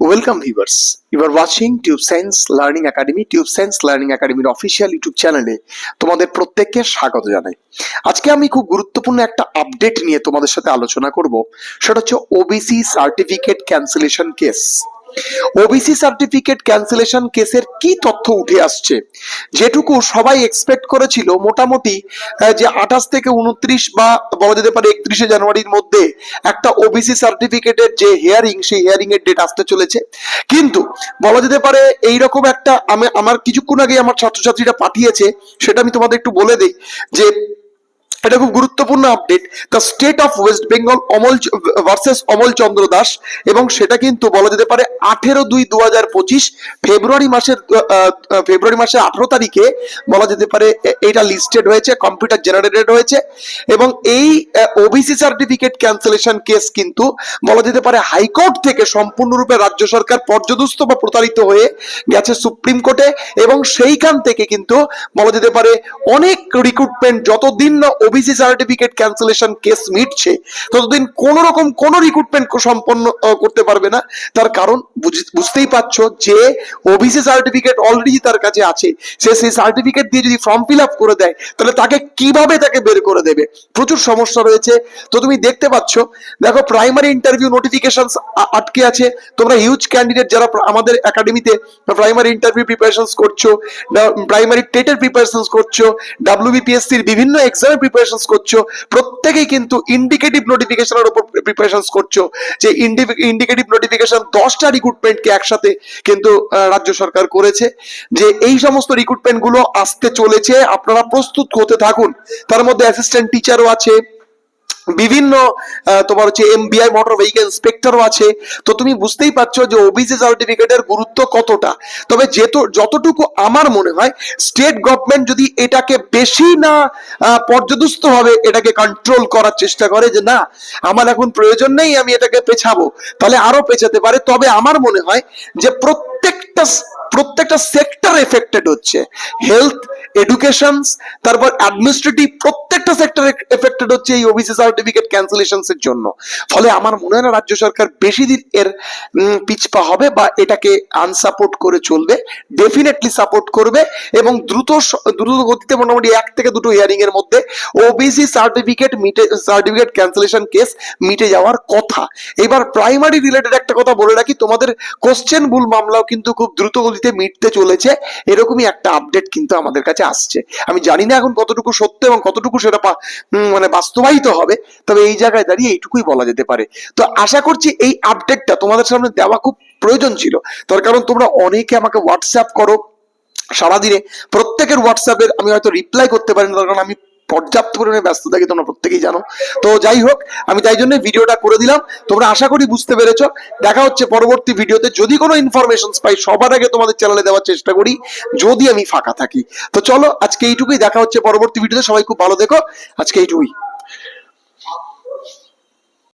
Welcome viewers you are watching Tube Science Learning Academy Tube Science Learning Academy official YouTube চ্যানেলে তোমাদের প্রত্যেককে স্বাগত জানাই। আজকে আমি খুব গুরুত্বপূর্ণ একটা আপডেট নিয়ে তোমাদের সাথে আলোচনা করব। সেটা হচ্ছে OBC certificate cancellation case OBC certificate cancellation কেসের কি তথ্য উঠে আসছে? যেটুকু সবাই এক্সপেক্ট করেছিল, মোটামুটি যে আঠাশ থেকে উনত্রিশ বা বলা যেতে পারে একত্রিশে জানুয়ারির মধ্যে একটা ওবিসি সার্টিফিকেটের যে হিয়ারিং সেই হিয়ারিং এর ডেট আসতে চলেছে। কিন্তু বলা যেতে পারে এইরকম একটা, আমি, আমার কিছুক্ষণ আগে আমার ছাত্রছাত্রীরা পাঠিয়েছে, সেটা আমি তোমাদের একটু বলে দিই যে এটা খুব গুরুত্বপূর্ণ update the state of West Bengal Amal versus Amal Chandra Das এবং সেটা কিন্তু বলা যেতে পারে আঠেরো দুই দু হাজার পঁচিশ ফেব্রুয়ারি মাসের ফেব্রুয়ারি মাসের আঠারো তারিখে বলা যেতে পারে এটা লিস্টেড হয়েছে কম্পিউটার জেনারেটেড হয়েছে এবং এই ওবিসি সার্টিফিকেট ক্যান্সেলেশন কেস কিন্তু বলা যেতে পারে হাইকোর্ট থেকে সম্পূর্ণরূপে রাজ্য সরকার পর্যদস্ত বা প্রতারিত হয়ে গেছে সুপ্রিম কোর্টে এবং সেইখান থেকে কিন্তু বলা যেতে পারে অনেক রিক্রুটমেন্ট যতদিন না ওবিসি সার্টিফিকেট ক্যান্সেলেশন কেস মিটছে, ততদিন কোন রকম কোন রিক্রুটমেন্ট সম্পন্ন করতে পারবে না। তার কারণ বুঝ- বুঝতেই পারছ যে ওবিসি সার্টিফিকেট অলরেডি তার কাছে আছে। সে সেই সার্টিফিকেট দিয়ে যদি ফর্ম ফিল আপ করে দেয়, তাহলে তাকে কীভাবে তাকে বের করে দেবে? প্রচুর সমস্যা রয়েছে। তো তুমি দেখতে পাচ্ছ, দেখো প্রাইমারি ইন্টারভিউ নোটিফিকেশন আটকে আছে। তোমরা হিউজ ক্যান্ডিডেট যারা আমাদের একাডেমিতে প্রাইমারি ইন্টারভিউ প্রিপারেশন করছ প্রাইমারি টেটের প্রিপারেশন করছ ডাব্লিউবিপিএসসির বিভিন্ন এক্সামের প্রিপারেশন করছ, প্রত্যেকেই কিন্তু ইন্ডিকেটিভ নোটিফিকেশনের উপর প্রিপারেশন করছ, যে ইন্ডিকেটিভ নোটিফিকেশন দশটা রিক্রুটমেন্টকে একসাথে কিন্তু রাজ্য সরকার করেছে, যে এই সমস্ত রিক্রুটমেন্টগুলো আসতে চলেছে, আপনারা প্রস্তুত হতে থাকুন। তার মধ্যে অ্যাসিস্ট্যান্ট টিচারও আছে বিভিন্ন তোমার হচ্ছে এমবিআই মোটর ভেহিকেল ইন্সপেক্টরও আছে। তো তুমি বুঝতেই পারছ যে ওবিসি সার্টিফিকেটের গুরুত্ব কতটা। তবে যেহেতু যতটুকু আমার মনে হয় স্টেট গভর্নমেন্ট যদি এটাকে বেশি না পর্যদস্তভাবে এটাকে কন্ট্রোল করার চেষ্টা করে যে না, আমার এখন প্রয়োজন নেই, আমি এটাকে পেছাবো, তাহলে আরও পেছাতে পারে। তবে আমার মনে হয় যে প্রত্যেকটা প্রত্যেকটা সেক্টর এফেক্টেড হচ্ছে। হেলথ এডুকেশন তারপর অ্যাডমিনিস্ট্রেটিভ প্রত্যেকটা সেক্টর এফেক্টেড হচ্ছে এই ওবিসি সার্টিফিকেট ক্যান্সেলেশনস এর জন্য। ফলে আমার মনে হয় না রাজ্য সরকার বেশি দিন এর পিছপা হবে বা এটাকে আনসাপোর্ট করে চলবে। ডেফিনেটলি সাপোর্ট করবে এবং দ্রুত দ্রুত গতিতে মোটামুটি এক থেকে দুটো হিয়ারিং এর মধ্যে ওবিসি সার্টিফিকেট মিটে সার্টিফিকেট ক্যান্সেলেশন কেস মিটে যাওয়ার কথা। এবার প্রাইমারি রিলেটেড একটা কথা বলে রাখি, তোমাদের কোশ্চেন ভুল মামলাও কিন্তু খুব দ্রুত গতিতে মিটতে চলেছে। এরকমই একটা আপডেট কিন্তু আমাদের কাছে আসছে। আমি জানি না এখন কতটুকু সত্য এবং কতটুকু সেটা মানে বাস্তবায়িত হবে, তবে এই জায়গায় দাঁড়িয়ে এইটুকুই বলা যেতে পারে। তো আশা করছি এই আপডেটটা তোমাদের সামনে দেওয়া খুব প্রয়োজন ছিল। তার কারণ তোমরা অনেকে আমাকে হোয়াটসঅ্যাপ করো সারাদিনে। প্রত্যেকের হোয়াটসঅ্যাপের আমি হয়তো রিপ্লাই করতে পারি না, তার কারণ আমি পর্যাপ্ত পরিমাণে ব্যস্ত থাকি, তোমরা প্রত্যেকেই জানো। তো যাই হোক, আমি তাই জন্য ভিডিওটা করে দিলাম। তোমরা আশা করি বুঝতে পেরেছ। দেখা হচ্ছে পরবর্তী ভিডিওতে। যদি কোনো ইনফরমেশন পাই, সবার আগে তোমাদের চ্যানেলে দেওয়ার চেষ্টা করি, যদি আমি ফাঁকা থাকি। তো চলো, আজকে এইটুকুই। দেখা হচ্ছে পরবর্তী ভিডিওতে। সবাই খুব ভালো দেখো আজকে এইটুকুই।